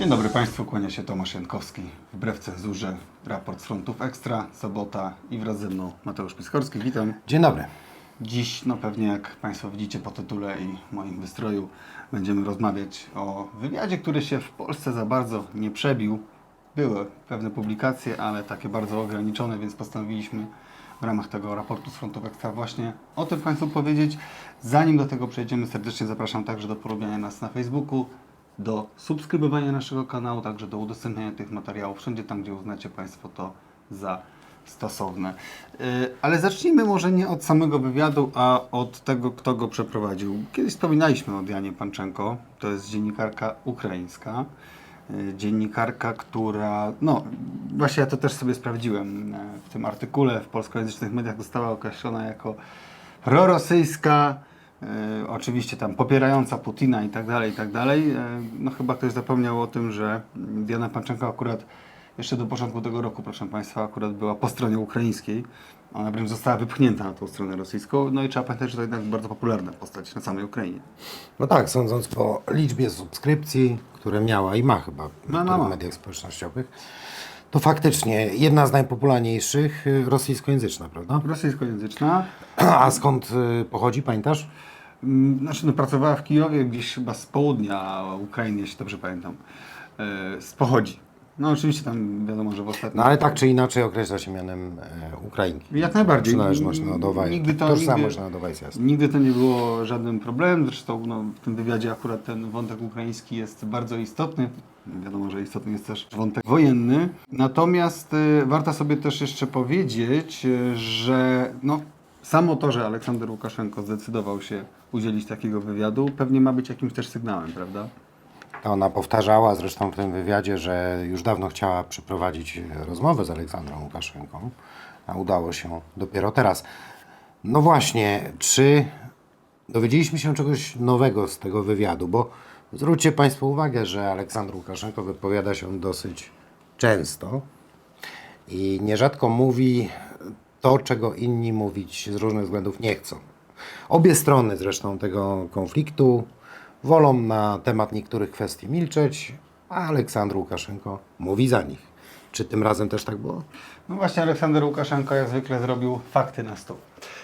Dzień dobry Państwu, kłania się Tomasz Jankowski. Wbrew cenzurze, raport z frontów ekstra, sobota i wraz ze mną Mateusz Piskorski. Witam. Dzień dobry. Dziś, no pewnie jak Państwo widzicie po tytule i moim wystroju, będziemy rozmawiać o wywiadzie, który się w Polsce za bardzo nie przebił. Były pewne publikacje, ale takie bardzo ograniczone, więc postanowiliśmy w ramach tego raportu z frontów ekstra właśnie o tym Państwu powiedzieć. Zanim do tego przejdziemy, serdecznie zapraszam także do polubiania nas na Facebooku, do subskrybowania naszego kanału, także do udostępniania tych materiałów wszędzie tam, gdzie uznacie Państwo to za stosowne. Yy, Ale zacznijmy może nie od samego wywiadu, a od tego, kto go przeprowadził. Kiedyś wspominaliśmy o Dianie Panczenko, to jest dziennikarka ukraińska. Yy, Dziennikarka, która, no właśnie ja to też sobie sprawdziłem e, w tym artykule w polskojęzycznych mediach została określona jako prorosyjska, e, oczywiście tam popierająca Putina i tak dalej, i tak dalej. E, no chyba ktoś zapomniał o tym, że Diana Panczenko akurat jeszcze do początku tego roku, proszę Państwa, akurat była po stronie ukraińskiej. Ona wręcz została wypchnięta na tą stronę rosyjską. No i trzeba pamiętać, że to jednak bardzo popularna postać na samej Ukrainie. No tak, sądząc po liczbie subskrypcji, które miała i ma chyba w Ma, ma, niektórych ma. mediach społecznościowych, to faktycznie jedna z najpopularniejszych rosyjskojęzyczna, prawda? Rosyjskojęzyczna. A skąd y, pochodzi, pamiętasz? Mm, Znaczy, no, pracowała w Kijowie, gdzieś chyba z południa Ukrainy, jeśli dobrze pamiętam. E, z pochodzi. No oczywiście tam wiadomo, że w ostatnim... No ale tak czy inaczej określa się mianem e, Ukrainki. Jak najbardziej. Przynależność narodowa Nigdy to- tożsamość nigdy- narodowa jest jasna. Nigdy to nie było żadnym problemem, zresztą no, w tym wywiadzie akurat ten wątek ukraiński jest bardzo istotny. Wiadomo, że istotny jest też wątek wojenny. Natomiast y, warto sobie też jeszcze powiedzieć, y, że no, samo to, że Aleksander Łukaszenko zdecydował się udzielić takiego wywiadu, pewnie ma być jakimś też sygnałem, prawda? Ona powtarzała zresztą w tym wywiadzie, że już dawno chciała przeprowadzić rozmowę z Aleksandrą Łukaszenką, a udało się dopiero teraz. No właśnie, czy dowiedzieliśmy się czegoś nowego z tego wywiadu? Bo zwróćcie Państwo uwagę, że Aleksander Łukaszenko wypowiada się dosyć często i nierzadko mówi to, czego inni mówić z różnych względów nie chcą. Obie strony zresztą tego konfliktu wolą na temat niektórych kwestii milczeć, a Aleksandr Łukaszenko mówi za nich. Czy tym razem też tak było? No właśnie Aleksander Łukaszenko jak zwykle zrobił fakty na stół.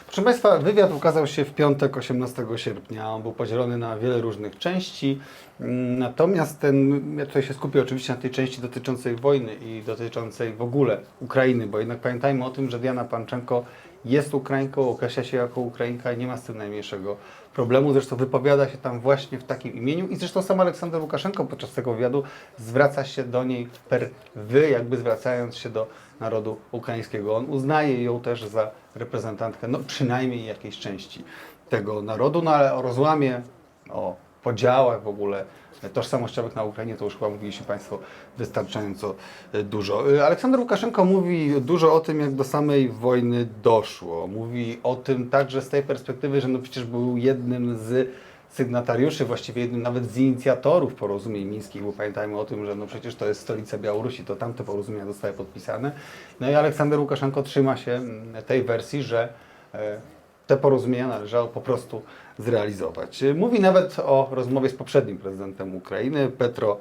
Proszę Państwa, wywiad ukazał się w piątek 18 sierpnia. On był podzielony na wiele różnych części. Mm, Natomiast ten, ja tutaj się skupię oczywiście na tej części dotyczącej wojny i dotyczącej w ogóle Ukrainy, bo jednak pamiętajmy o tym, że Diana Panczenko jest Ukrainką, określa się jako Ukrainka i nie ma z tym najmniejszego problemu. Zresztą wypowiada się tam właśnie w takim imieniu i zresztą sam Aleksander Łukaszenko podczas tego wywiadu zwraca się do niej per wy, jakby zwracając się do narodu ukraińskiego. On uznaje ją też za reprezentantkę, no przynajmniej jakiejś części tego narodu, no ale o rozłamie, o podziałach w ogóle tożsamościowych na Ukrainie, to już chyba mówiliście Państwo wystarczająco e, dużo. E, Aleksander Łukaszenko mówi dużo o tym, jak do samej wojny doszło. Mówi o tym także z tej perspektywy, że no przecież był jednym z sygnatariuszy, właściwie jednym nawet z inicjatorów porozumień mińskich, bo pamiętajmy o tym, że no przecież to jest stolica Białorusi, to tamte porozumienia zostały podpisane. No i Aleksander Łukaszenko trzyma się mm, tej wersji, że e, te porozumienia należało po prostu zrealizować. Mówi nawet o rozmowie z poprzednim prezydentem Ukrainy, Petro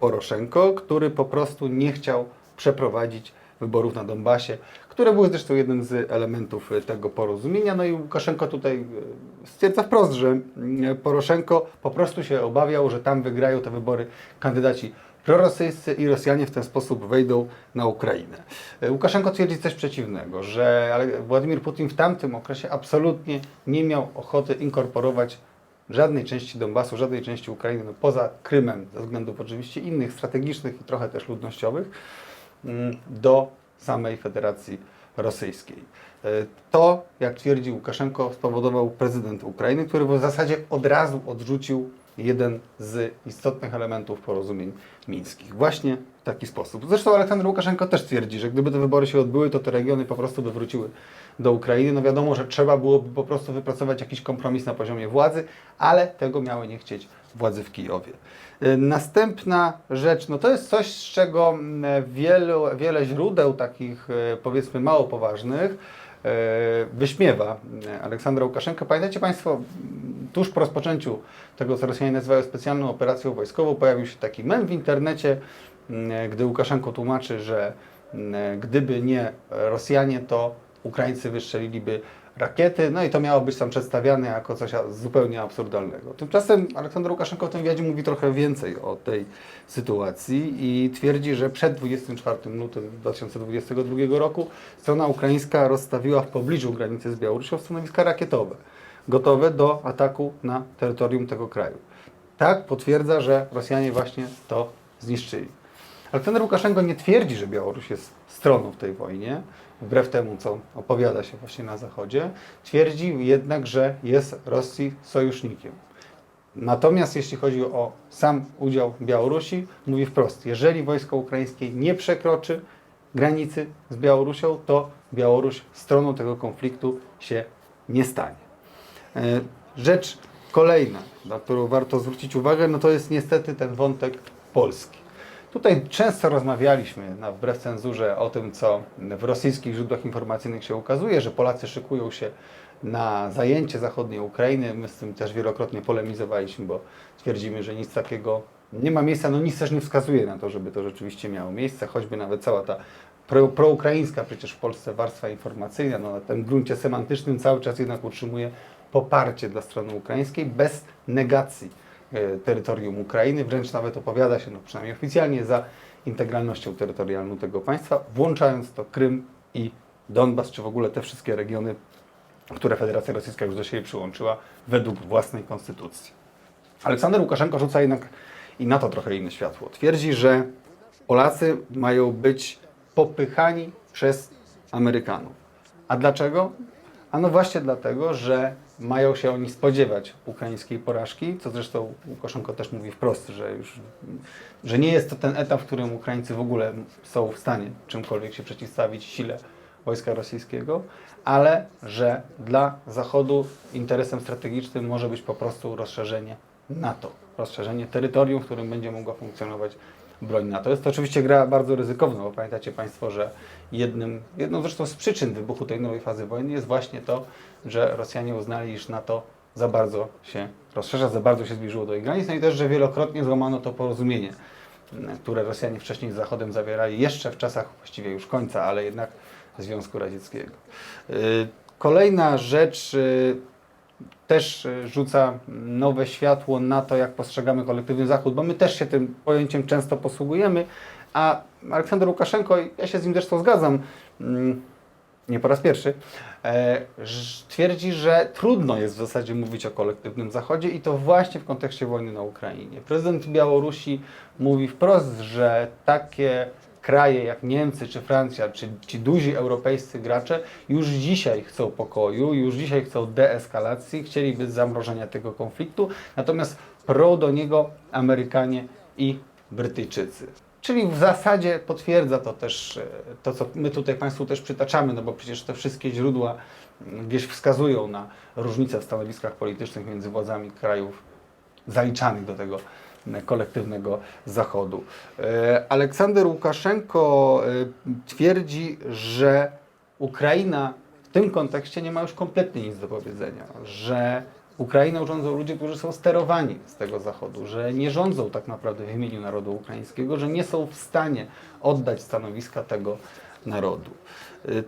Poroszenko, który po prostu nie chciał przeprowadzić wyborów na Donbasie, które były zresztą jednym z elementów tego porozumienia. No i Łukaszenko tutaj e, stwierdza wprost, że mm, Poroszenko po prostu się obawiał, że tam wygrają te wybory kandydaci prorosyjscy i Rosjanie w ten sposób wejdą na Ukrainę. E, Łukaszenko twierdzi coś przeciwnego, że Władimir Putin w tamtym okresie absolutnie nie miał ochoty inkorporować żadnej części Donbasu, żadnej części Ukrainy, no poza Krymem, ze względów oczywiście innych, strategicznych i trochę też ludnościowych, mm, do samej Federacji Rosyjskiej. E, To, jak twierdzi Łukaszenko, spowodował prezydent Ukrainy, który w zasadzie od razu odrzucił jeden z istotnych elementów porozumień mińskich. Właśnie w taki sposób. Zresztą Aleksander Łukaszenko też twierdzi, że gdyby te wybory się odbyły, to te regiony po prostu by wróciły do Ukrainy. No wiadomo, że trzeba byłoby po prostu wypracować jakiś kompromis na poziomie władzy, ale tego miały nie chcieć władzy w Kijowie. Y, Następna rzecz, no to jest coś, z czego wielu, wiele źródeł takich y, powiedzmy mało poważnych y, wyśmiewa Aleksandra Łukaszenkę. Pamiętacie Państwo, tuż po rozpoczęciu tego, co Rosjanie nazywają specjalną operacją wojskową, pojawił się taki mem w internecie, mm, gdy Łukaszenko tłumaczy, że mm, gdyby nie Rosjanie, to Ukraińcy wystrzeliliby rakiety, no i to miało być tam przedstawiane jako coś zupełnie absurdalnego. Tymczasem Aleksander Łukaszenko w tym wywiadzie mówi trochę więcej o tej sytuacji i twierdzi, że przed 24 lutym 2022 roku strona ukraińska rozstawiła w pobliżu granicy z Białorusią stanowiska rakietowe, gotowe do ataku na terytorium tego kraju. Tak potwierdza, że Rosjanie właśnie to zniszczyli. Aleksander Łukaszenko nie twierdzi, że Białoruś jest stroną w tej wojnie, wbrew temu, co opowiada się właśnie na Zachodzie. Twierdzi jednak, że jest Rosji sojusznikiem. Natomiast jeśli chodzi o sam udział Białorusi, mówi wprost, jeżeli wojsko ukraińskie nie przekroczy granicy z Białorusią, to Białoruś stroną tego konfliktu się nie stanie. E, Rzecz kolejna, na którą warto zwrócić uwagę, no to jest niestety ten wątek polski. Tutaj często rozmawialiśmy, na wbrew cenzurze, o tym, co w rosyjskich źródłach informacyjnych się ukazuje, że Polacy szykują się na zajęcie zachodniej Ukrainy. My z tym też wielokrotnie polemizowaliśmy, bo twierdzimy, że nic takiego nie ma miejsca. No nic też nie wskazuje na to, żeby to rzeczywiście miało miejsce, choćby nawet cała ta pro, proukraińska przecież w Polsce warstwa informacyjna, no, na tym gruncie semantycznym cały czas jednak utrzymuje poparcie dla strony ukraińskiej bez negacji e, terytorium Ukrainy, wręcz nawet opowiada się, no przynajmniej oficjalnie, za integralnością terytorialną tego państwa, włączając to Krym i Donbas, czy w ogóle te wszystkie regiony, które Federacja Rosyjska już do siebie przyłączyła według własnej konstytucji. Aleksander Łukaszenko rzuca jednak i na to trochę inne światło. Twierdzi, że Polacy mają być popychani przez Amerykanów. A dlaczego? A no właśnie dlatego, że mają się oni spodziewać ukraińskiej porażki, co zresztą Łukaszenko też mówi wprost, że już że nie jest to ten etap, w którym Ukraińcy w ogóle są w stanie czymkolwiek się przeciwstawić sile wojska rosyjskiego, ale że dla Zachodu interesem strategicznym może być po prostu rozszerzenie NATO, rozszerzenie terytorium, w którym będzie mogła funkcjonować broń NATO. Jest to oczywiście gra bardzo ryzykowna, bo pamiętacie Państwo, że jednym, jedną zresztą z przyczyn wybuchu tej nowej fazy wojny jest właśnie to, że Rosjanie uznali, iż NATO za bardzo się rozszerza, za bardzo się zbliżyło do ich granic, no i też, że wielokrotnie złamano to porozumienie, m, które Rosjanie wcześniej z Zachodem zawierali, jeszcze w czasach właściwie już końca, ale jednak Związku Radzieckiego. Y, Kolejna rzecz y, też y, rzuca nowe światło na to, jak postrzegamy kolektywny Zachód, bo my też się tym pojęciem często posługujemy, a Aleksander Łukaszenko, ja się z nim zresztą zgadzam, mm, nie po raz pierwszy, e, twierdzi, że trudno jest w zasadzie mówić o kolektywnym Zachodzie i to właśnie w kontekście wojny na Ukrainie. Prezydent Białorusi mówi wprost, że takie kraje jak Niemcy czy Francja, czy ci duzi europejscy gracze już dzisiaj chcą pokoju, już dzisiaj chcą deeskalacji, chcieliby zamrożenia tego konfliktu, natomiast prą do niego Amerykanie i Brytyjczycy. Czyli w zasadzie potwierdza to też e, to, co my tutaj Państwu też przytaczamy, no bo przecież te wszystkie źródła mm, gdzieś wskazują na różnice w stanowiskach politycznych między władzami krajów zaliczanych do tego kolektywnego Zachodu. E, Aleksander Łukaszenko e, twierdzi, że Ukraina w tym kontekście nie ma już kompletnie nic do powiedzenia, że Ukrainą rządzą ludzie, którzy są sterowani z tego Zachodu, że nie rządzą tak naprawdę w imieniu narodu ukraińskiego, że nie są w stanie oddać stanowiska tego narodu.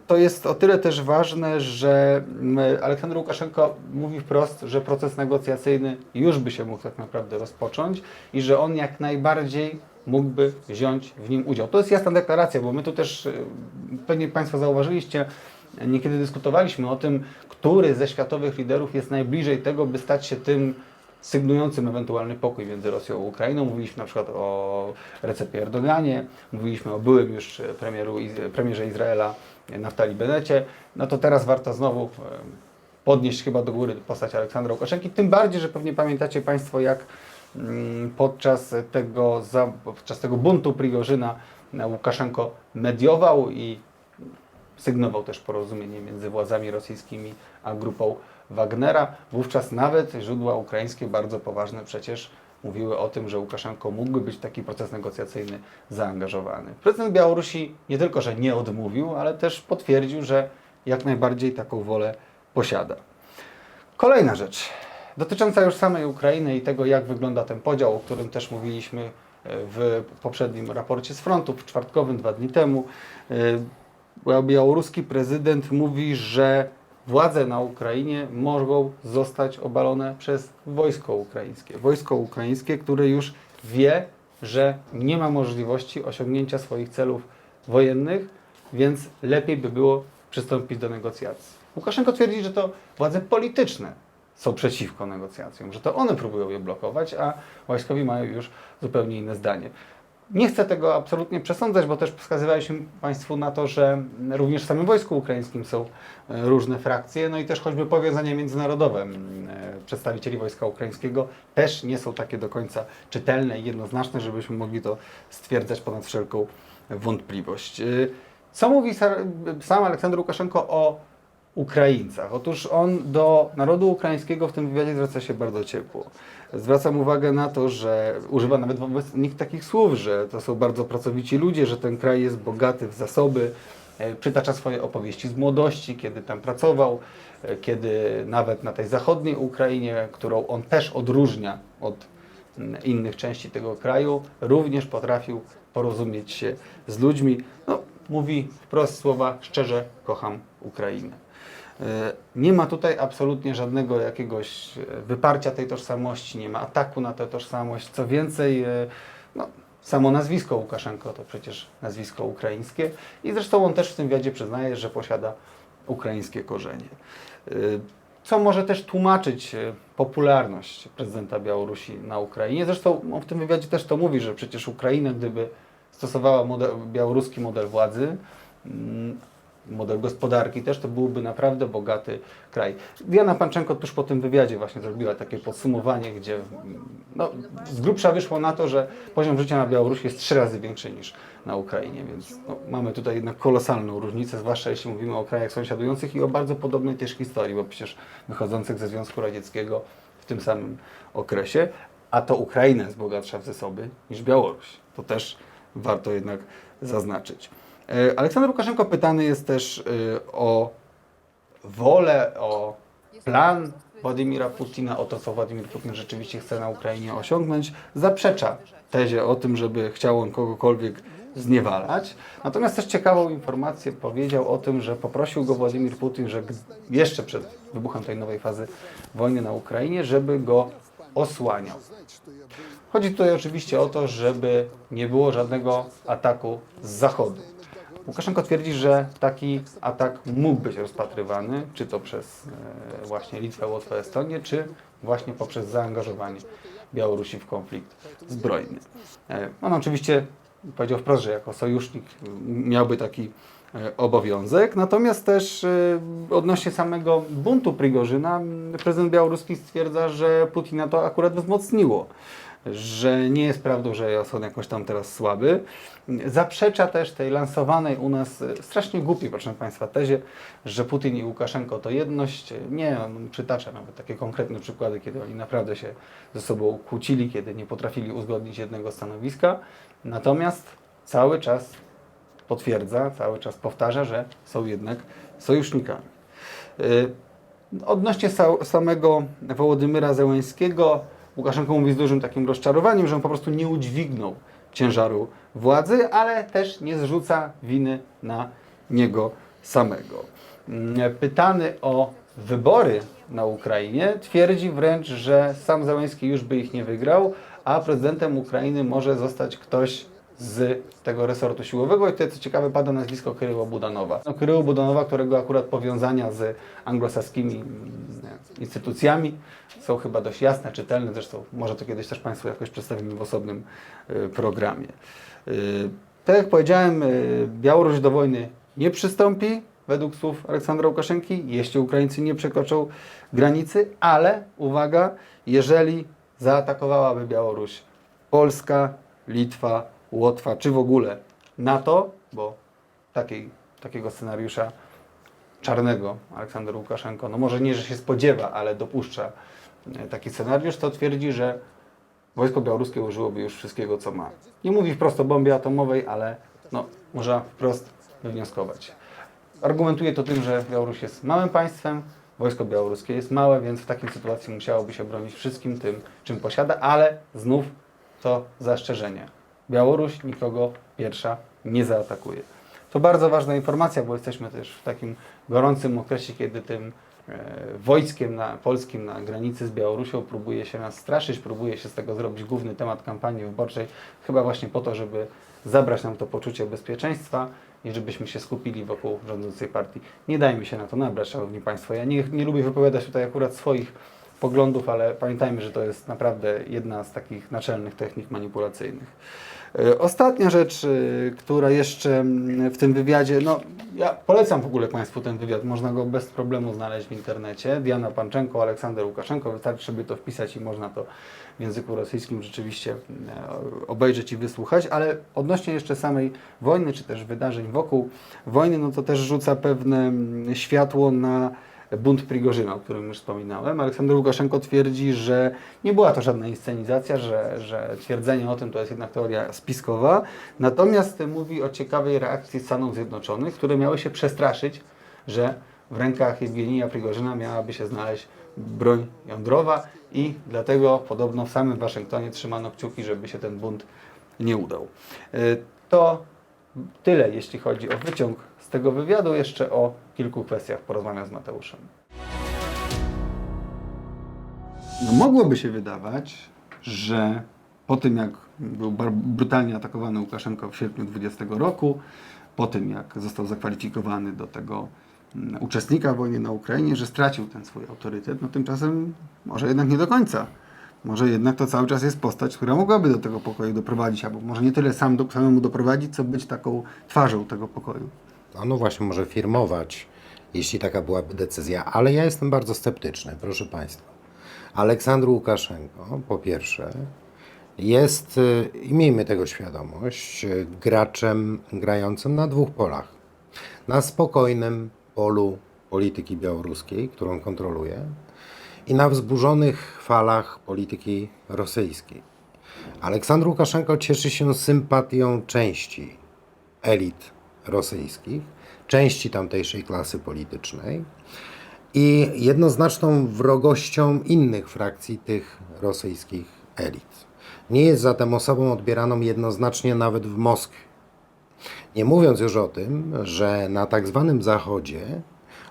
To jest o tyle też ważne, że mm, Aleksander Łukaszenko mówi wprost, że proces negocjacyjny już by się mógł tak naprawdę rozpocząć i że on jak najbardziej mógłby wziąć w nim udział. To jest jasna deklaracja, bo my tu też, y, pewnie Państwo zauważyliście, niekiedy dyskutowaliśmy o tym, który ze światowych liderów jest najbliżej tego, by stać się tym sygnującym ewentualny pokój między Rosją a Ukrainą. Mówiliśmy na przykład o Recepie Erdoganie, mówiliśmy o byłym już premieru, Iz- premierze Izraela Naftali Benecie. No to teraz warto znowu e, podnieść chyba do góry postać Aleksandra Łukaszenki, tym bardziej, że pewnie pamiętacie Państwo, jak mm, podczas tego, za- podczas tego buntu Prigorzyna e, Łukaszenko mediował i sygnował też porozumienie między władzami rosyjskimi a grupą Wagnera. Wówczas nawet źródła ukraińskie, bardzo poważne przecież, mówiły o tym, że Łukaszenko mógłby być w taki proces negocjacyjny zaangażowany. Prezydent Białorusi nie tylko, że nie odmówił, ale też potwierdził, że jak najbardziej taką wolę posiada. Kolejna rzecz. dotycząca już samej Ukrainy i tego, jak wygląda ten podział, o którym też mówiliśmy e, w poprzednim raporcie z frontu, w czwartkowym, dwa dni temu. E, Białoruski prezydent mówi, że władze na Ukrainie mogą zostać obalone przez wojsko ukraińskie. Wojsko ukraińskie, które już wie, że nie ma możliwości osiągnięcia swoich celów wojennych, więc lepiej by było przystąpić do negocjacji. Łukaszenko twierdzi, że to władze polityczne są przeciwko negocjacjom, że to one próbują je blokować, a wojskowi mają już zupełnie inne zdanie. Nie chcę tego absolutnie przesądzać, bo też wskazywaliśmy Państwu na to, że również w samym wojsku ukraińskim są e, różne frakcje, no i też choćby powiązania międzynarodowe e, przedstawicieli wojska ukraińskiego też nie są takie do końca czytelne i jednoznaczne, żebyśmy mogli to stwierdzać ponad wszelką wątpliwość. E, Co mówi sa- sam Aleksander Łukaszenko o Ukraińcach. Otóż on do narodu ukraińskiego w tym wywiadzie zwraca się bardzo ciepło. Zwracam uwagę na to, że używa nawet wobec nich takich słów, że to są bardzo pracowici ludzie, że ten kraj jest bogaty w zasoby. E, Przytacza swoje opowieści z młodości, kiedy tam pracował, e, kiedy nawet na tej zachodniej Ukrainie, którą on też odróżnia od mm, innych części tego kraju, również potrafił porozumieć się z ludźmi. No, mówi wprost słowa szczerze kocham Ukrainę. E, Nie ma tutaj absolutnie żadnego jakiegoś e, wyparcia tej tożsamości, nie ma ataku na tę tożsamość. Co więcej, e, no, samo nazwisko Łukaszenko to przecież nazwisko ukraińskie i zresztą on też w tym wywiadzie przyznaje, że posiada ukraińskie korzenie. Co może też tłumaczyć popularność prezydenta Białorusi na Ukrainie. Zresztą on w tym wywiadzie też to mówi, że przecież Ukraina, gdyby stosowała model, białoruski model władzy, mm, model gospodarki też, to byłby naprawdę bogaty kraj. Diana Panczenko tuż po tym wywiadzie właśnie zrobiła takie podsumowanie, gdzie no, z grubsza wyszło na to, że poziom życia na Białorusi jest trzy razy większy niż na Ukrainie, więc no, mamy tutaj jednak kolosalną różnicę, zwłaszcza jeśli mówimy o krajach sąsiadujących i o bardzo podobnej też historii, bo przecież wychodzących ze Związku Radzieckiego w tym samym okresie, a to Ukraina jest bogatsza w zasoby niż Białoruś. To też warto jednak zaznaczyć. E, Aleksander Łukaszenko pytany jest też e, o wolę, o plan Władimira Putina, o to, co Władimir Putin rzeczywiście chce na Ukrainie osiągnąć. Zaprzecza tezie o tym, żeby chciał on kogokolwiek zniewalać. Natomiast też ciekawą informację powiedział o tym, że poprosił go Władimir Putin, że jeszcze przed wybuchem tej nowej fazy wojny na Ukrainie, żeby go osłaniał. Chodzi tutaj oczywiście o to, żeby nie było żadnego ataku z zachodu. Łukaszenko twierdzi, że taki atak mógł być rozpatrywany, czy to przez e, właśnie Litwę, Łotwę, Estonię, czy właśnie poprzez zaangażowanie Białorusi w konflikt zbrojny. E, on oczywiście powiedział wprost, że jako sojusznik miałby taki e, obowiązek, natomiast też odnośnie samego buntu Prigorzyna prezydent białoruski stwierdza, że Putina to akurat wzmocniło że nie jest prawdą, że jest on jakoś tam teraz słaby. Zaprzecza też tej lansowanej u nas e, strasznie głupiej, proszę Państwa, tezie, że Putin i Łukaszenko to jedność. Nie, on przytacza nawet takie konkretne przykłady, kiedy oni naprawdę się ze sobą kłócili, kiedy nie potrafili uzgodnić jednego stanowiska. Natomiast cały czas potwierdza, cały czas powtarza, że są jednak sojusznikami. Y, Odnośnie sa- samego Wołodymyra Zełańskiego, Łukaszenko mówi z dużym takim rozczarowaniem, że on po prostu nie udźwignął ciężaru władzy, ale też nie zrzuca winy na niego samego. Mm, Pytany o wybory na Ukrainie, twierdzi wręcz, że sam Zełański już by ich nie wygrał, a prezydentem Ukrainy może zostać ktoś z tego resortu siłowego i tutaj co ciekawe pada nazwisko Kryła Budanowa. No, Kryła Budanowa, którego akurat powiązania z anglosaskimi mm, instytucjami są chyba dość jasne, czytelne, zresztą może to kiedyś też Państwu jakoś przedstawimy w osobnym y, programie. Y, tak jak powiedziałem, y, Białoruś do wojny nie przystąpi, według słów Aleksandra Łukaszenki, jeśli Ukraińcy nie przekroczą granicy, ale uwaga, jeżeli zaatakowałaby Białoruś Polska, Litwa, Łotwa, czy w ogóle NATO, bo takiej, takiego scenariusza czarnego Aleksander Łukaszenko, no może nie, że się spodziewa, ale dopuszcza e, taki scenariusz, to twierdzi, że wojsko białoruskie użyłoby już wszystkiego, co ma. Nie mówi wprost o bombie atomowej, ale no, można wprost wywnioskować. Argumentuje to tym, że Białoruś jest małym państwem, wojsko białoruskie jest małe, więc w takiej sytuacji musiałoby się bronić wszystkim tym, czym posiada, ale znów to zastrzeżenie. Białoruś nikogo pierwsza nie zaatakuje. To bardzo ważna informacja, bo jesteśmy też w takim gorącym okresie, kiedy tym e, wojskiem na, polskim na granicy z Białorusią próbuje się nas straszyć, próbuje się z tego zrobić główny temat kampanii wyborczej, chyba właśnie po to, żeby zabrać nam to poczucie bezpieczeństwa i żebyśmy się skupili wokół rządzącej partii. Nie dajmy się na to nabrać, Szanowni Państwo. Ja nie, nie lubię wypowiadać tutaj akurat swoich poglądów, ale pamiętajmy, że to jest naprawdę jedna z takich naczelnych technik manipulacyjnych. E, Ostatnia rzecz, e, która jeszcze mm, w tym wywiadzie, no ja polecam w ogóle Państwu ten wywiad, można go bez problemu znaleźć w internecie. Diana Panczenko, Aleksander Łukaszenko, wystarczy sobie to wpisać i można to w języku rosyjskim rzeczywiście e, obejrzeć i wysłuchać, ale odnośnie jeszcze samej wojny, czy też wydarzeń wokół wojny, no to też rzuca pewne mm, światło na bunt Prigorzyna, o którym już wspominałem. Aleksander Łukaszenko twierdzi, że nie była to żadna inscenizacja, że, że twierdzenie o tym to jest jednak teoria spiskowa. Natomiast mówi o ciekawej reakcji Stanów Zjednoczonych, które miały się przestraszyć, że w rękach Jewgenija Prigorzyna miałaby się znaleźć broń jądrowa i dlatego podobno w samym Waszyngtonie trzymano kciuki, żeby się ten bunt nie udał. Y, To tyle, jeśli chodzi o wyciąg tego wywiadu. Jeszcze o kilku kwestiach porozmawiam z Mateuszem. No, mogłoby się wydawać, że po tym jak był brutalnie atakowany Łukaszenko w sierpniu 20 roku, po tym jak został zakwalifikowany do tego mm, uczestnika wojny na Ukrainie, że stracił ten swój autorytet, no tymczasem może jednak nie do końca. Może jednak to cały czas jest postać, która mogłaby do tego pokoju doprowadzić, albo może nie tyle sam do, samemu doprowadzić, co być taką twarzą tego pokoju. A no właśnie, może firmować, jeśli taka byłaby decyzja, ale ja jestem bardzo sceptyczny, proszę Państwa. Aleksandr Łukaszenko, po pierwsze, jest, y, i miejmy tego świadomość, y, graczem grającym na dwóch polach. Na spokojnym polu polityki białoruskiej, którą kontroluje, i na wzburzonych falach polityki rosyjskiej. Aleksandr Łukaszenko cieszy się sympatią części elit rosyjskich, części tamtejszej klasy politycznej i jednoznaczną wrogością innych frakcji tych rosyjskich elit. Nie jest zatem osobą odbieraną jednoznacznie nawet w Moskwie. Nie mówiąc już o tym, że na tak zwanym Zachodzie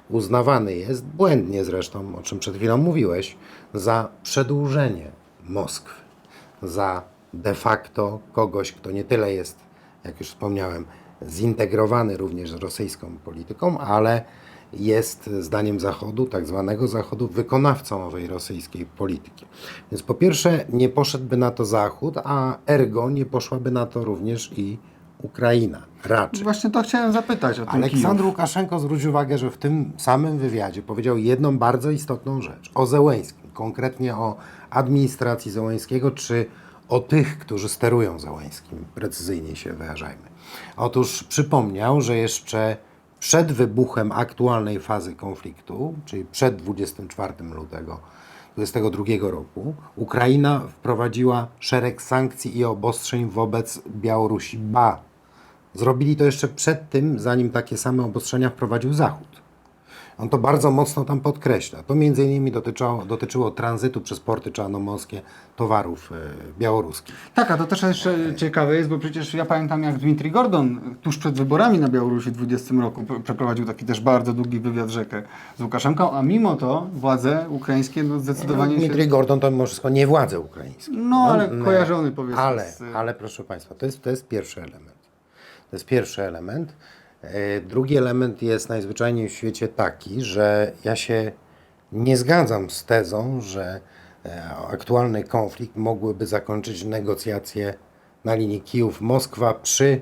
uznawany jest, błędnie zresztą, o czym przed chwilą mówiłeś, za przedłużenie Moskwy, za de facto kogoś, kto nie tyle jest, jak już wspomniałem, zintegrowany również z rosyjską polityką, ale jest zdaniem Zachodu, tak zwanego Zachodu, wykonawcą owej rosyjskiej polityki. Więc po pierwsze nie poszedłby na to Zachód, a ergo nie poszłaby na to również i Ukraina. Raczej. Właśnie to chciałem zapytać o ten Aleksandr Kijów. Łukaszenko zwrócił uwagę, że w tym samym wywiadzie powiedział jedną bardzo istotną rzecz o Zełęskim, konkretnie o administracji Zełęskiego, czy o tych, którzy sterują Zełęskim, precyzyjnie się wyrażajmy. Otóż przypomniał, że jeszcze przed wybuchem aktualnej fazy konfliktu, czyli przed 24 lutego 2022 roku, Ukraina wprowadziła szereg sankcji i obostrzeń wobec Białorusi. Ba, Zrobili to jeszcze przed tym, zanim takie same obostrzenia wprowadził Zachód. On to bardzo mocno tam podkreśla. To między innymi dotyczyło, dotyczyło tranzytu przez porty czarnomorskie towarów e, białoruskich. Tak, a to też jeszcze ciekawe jest, bo przecież ja pamiętam jak Dmitry Gordon tuż przed wyborami na Białorusi w 20 roku przeprowadził taki też bardzo długi wywiad rzekę z Łukaszenką, a mimo to władze ukraińskie no, zdecydowanie się... Dmitry Gordon to mimo wszystko nie władze ukraińskie. No, ale n- kojarzony powiedzmy Ale, z... ale proszę Państwa, to jest, to jest pierwszy element. To jest pierwszy element. E, Drugi element jest najzwyczajniej w świecie taki, że ja się nie zgadzam z tezą, że e, aktualny konflikt mogłyby zakończyć negocjacje na linii Kijów-Moskwa przy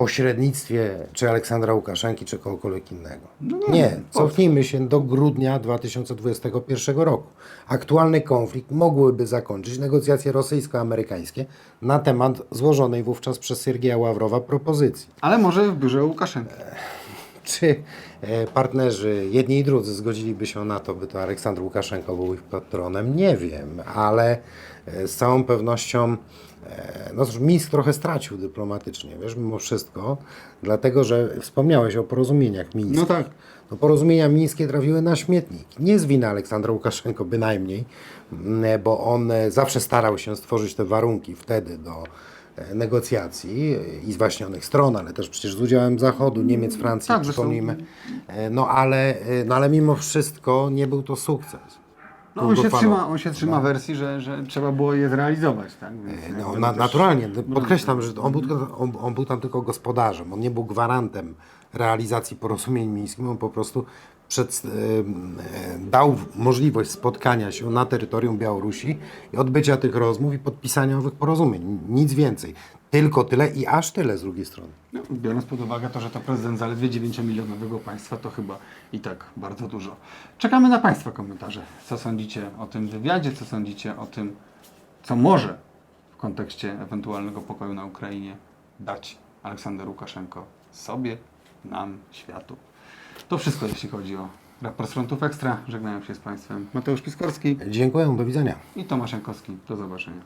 pośrednictwie czy Aleksandra Łukaszenki, czy kogokolwiek innego. nie, cofnijmy się do grudnia 2021 roku. Aktualny konflikt mogłyby zakończyć negocjacje rosyjsko-amerykańskie na temat złożonej wówczas przez Siergieja Ławrowa propozycji. Ale może w biurze Łukaszenki. Czy e, partnerzy, jedni i drudzy, zgodziliby się na to, by to Aleksandr Łukaszenko był ich patronem? Nie wiem, ale e, z całą pewnością e, no, cóż, Mińsk trochę stracił dyplomatycznie, wiesz, mimo wszystko, dlatego że wspomniałeś o porozumieniach mińskich. No tak. No, porozumienia mińskie trafiły na śmietnik. Nie z winy Aleksandra Łukaszenko bynajmniej, bo on zawsze starał się stworzyć te warunki wtedy do negocjacji e, i zwaśnionych stron, ale też przecież z udziałem Zachodu, Niemiec, Francji, Tak, przypomnijmy. E, No ale, e, no ale mimo wszystko nie był to sukces. No, on, się trzyma, on się trzyma wersji, że, że trzeba było je zrealizować. Tak? Więc No, na, też- naturalnie, podkreślam, że on był, on, on był tam tylko gospodarzem, on nie był gwarantem realizacji porozumień mińskich, on po prostu przed, e, e, dał możliwość spotkania się na terytorium Białorusi i odbycia tych rozmów i podpisania owych porozumień. Nic więcej. Tylko tyle i aż tyle z drugiej strony. No, biorąc pod uwagę to, że to prezydent zaledwie 9-milionowego państwa, to chyba i tak bardzo dużo. Czekamy na Państwa komentarze. Co sądzicie o tym wywiadzie? Co sądzicie o tym, co może w kontekście ewentualnego pokoju na Ukrainie dać Aleksander Łukaszenko sobie, nam, światu? To wszystko, jeśli chodzi o raport z Frontów Ekstra. Żegnają się z Państwem Mateusz Piskorski Dziękuję, do widzenia. i Tomasz Jankowski. Do zobaczenia.